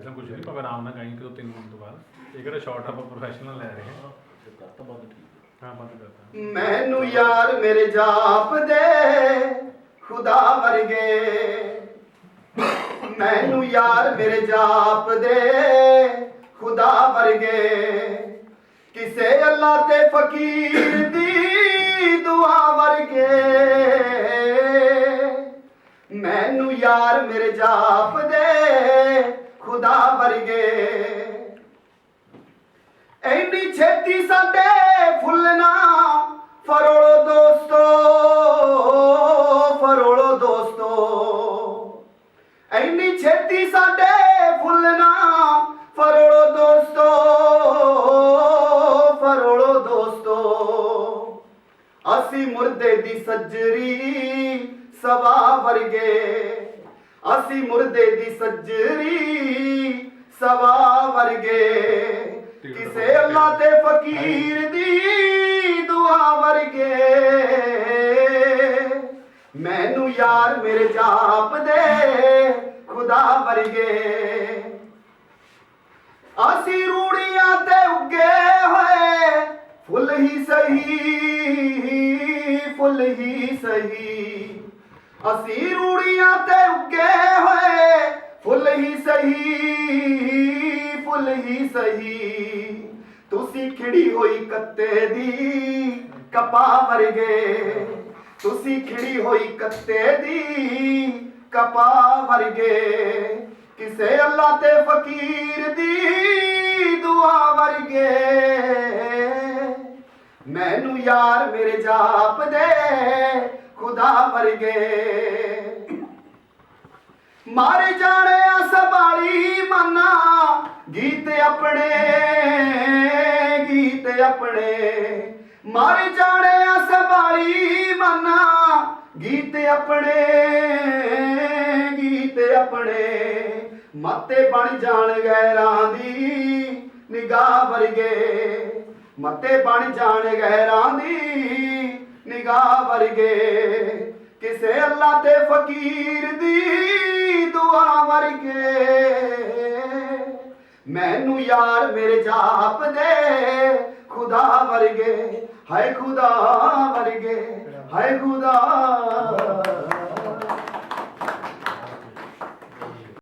ਐਸਾ ਕੁਝ ਨਹੀਂ ਭਾਵੇਂ ਆਰਾਮ ਨਾਲ ਗਾਈ ਕਿ ਦੋ ਤਿੰਨ ਮਿੰਟ ਤੋਂ ਬਾਅਦ। ਇਹ ਕਿਹੜਾ ਸ਼ਾਰਟ ਆਪਾਂ ਪ੍ਰੋਫੈਸ਼ਨਲ ਲੈ ਰਹੇ ਹਾਂ। ਕਰਤਾ ਬੰਦ ਠੀਕ ਹਾਂ ਬੰਦ ਕਰਤਾ। ਮੈਨੂੰ ਯਾਰ ਮੇਰੇ ਜਾਪ ਦੇ ਖੁਦਾ ਵਰਗੇ। ਮੈਨੂੰ ਯਾਰ ਮੇਰੇ ਜਾਪ ਦੇ ਖੁਦਾ ਵਰਗੇ। ਕਿਸੇ ਅੱਲਾ ਤੇ ਫਕੀਰ ਦੀ ਦੁਆ ਵਰਗੇ। ਮੈਨੂੰ ਯਾਰ ਮੇਰੇ ਜਾਪ ਦੇ ਖੁਦਾ ਵਰਗੇ। ਐਨੀ ਛੇਤੀ ਸਾਡੇ ਫੁੱਲਣਾ ਫਰੋਲੋ ਦੋਸਤੋ ਫਰੋਲੋ ਦੋਸਤੋ। ਐਨੀ ਛੇਤੀ ਸਾਡੇ ਫੁੱਲਣਾ ਫਰੋਲੋ ਦੋਸਤੋ ਫਰੋਲੋ ਦੋਸਤੋ। ਅਸੀਂ ਮੁਰਦੇ ਦੀ ਸੱਜਰੀ ਸਵਾ ਵਰਗੇ। ਅਸੀਂ ਮੁਰਦੇ ਦੀ ਸੱਜਰੀ ਸਵਾ ਵਰਗੇ। ਕਿਸੇ ਅੱਲਾ ਤੇ ਫਕੀਰ ਦੀ ਦੁਆ ਵਰਗੇ। ਮੈਨੂੰ ਯਾਰ ਮੇਰੇ ਜਾਪ ਦੇ ਖੁਦਾ ਵਰਗੇ। ਅਸੀਂ ਰੂੜੀਆਂ ਤੇ ਉੱਗੇ ਹੋਏ ਫੁੱਲ ਹੀ ਸਹੀ ਫੁੱਲ ਹੀ ਸਹੀ। ਅਸੀਂ ਰੂੜੀਆਂ ਤੇ ਫੁੱਲ ਸਹੀ ਫੁੱਲ ਹੀ ਸਹੀ। ਤੁਸੀਂ ਖਿੜੀ ਹੋਈ ਕੱਤੇ ਦੀ ਕਪਾ ਵਰਗੇ। ਤੁਸੀਂ ਖਿੜੀ ਹੋਈ ਕੱਤੇ ਦੀ ਕਪਾ ਵਰਗੇ। ਕਿਸੇ ਅੱਲਾ ਤੇ ਫਕੀਰ ਦੀ ਦੁਆ ਵਰਗੇ। ਮੈਨੂੰ ਯਾਰ ਮੇਰੇ ਜਾਪ ਦੇ ਖੁਦਾ ਵਰਗੇ। ਮਾਰੇ ਜਾਣੇ ਗੀਤ ਆਪਣੇ ਗੀਤ ਆਪਣੇ। ਮਾਰੇ ਜਾਣਿਆ ਸਬਾਲੀ ਮਨਾ, ਗੀਤ ਆਪਣੇ ਗੀਤ ਆਪਣੇ। ਮੱਤੇ ਬਣ ਜਾਣ ਗੈਰਾਂ ਦੀ ਨਿਗਾਹ ਵਰਗੇ। ਮੱਤੇ ਬਣ ਜਾਣ ਗੈਰਾਂ ਦੀ ਨਿਗਾਹ ਵਰਗੇ। ਕਿਸੇ ਅੱਲਾ ਤੇ ਫਕੀਰ ਦੀ ਦੁਆ ਵਰਗੇ। ਮੈਨੂੰ ਯਾਰ ਮੇਰੇ ਜਾਪ ਦੇ। ਖੁਦਾ ਵਰਗੇ ਹਾਏ ਖੁਦਾ ਵਰਗੇ ਹਾਏ ਖੁਦਾ।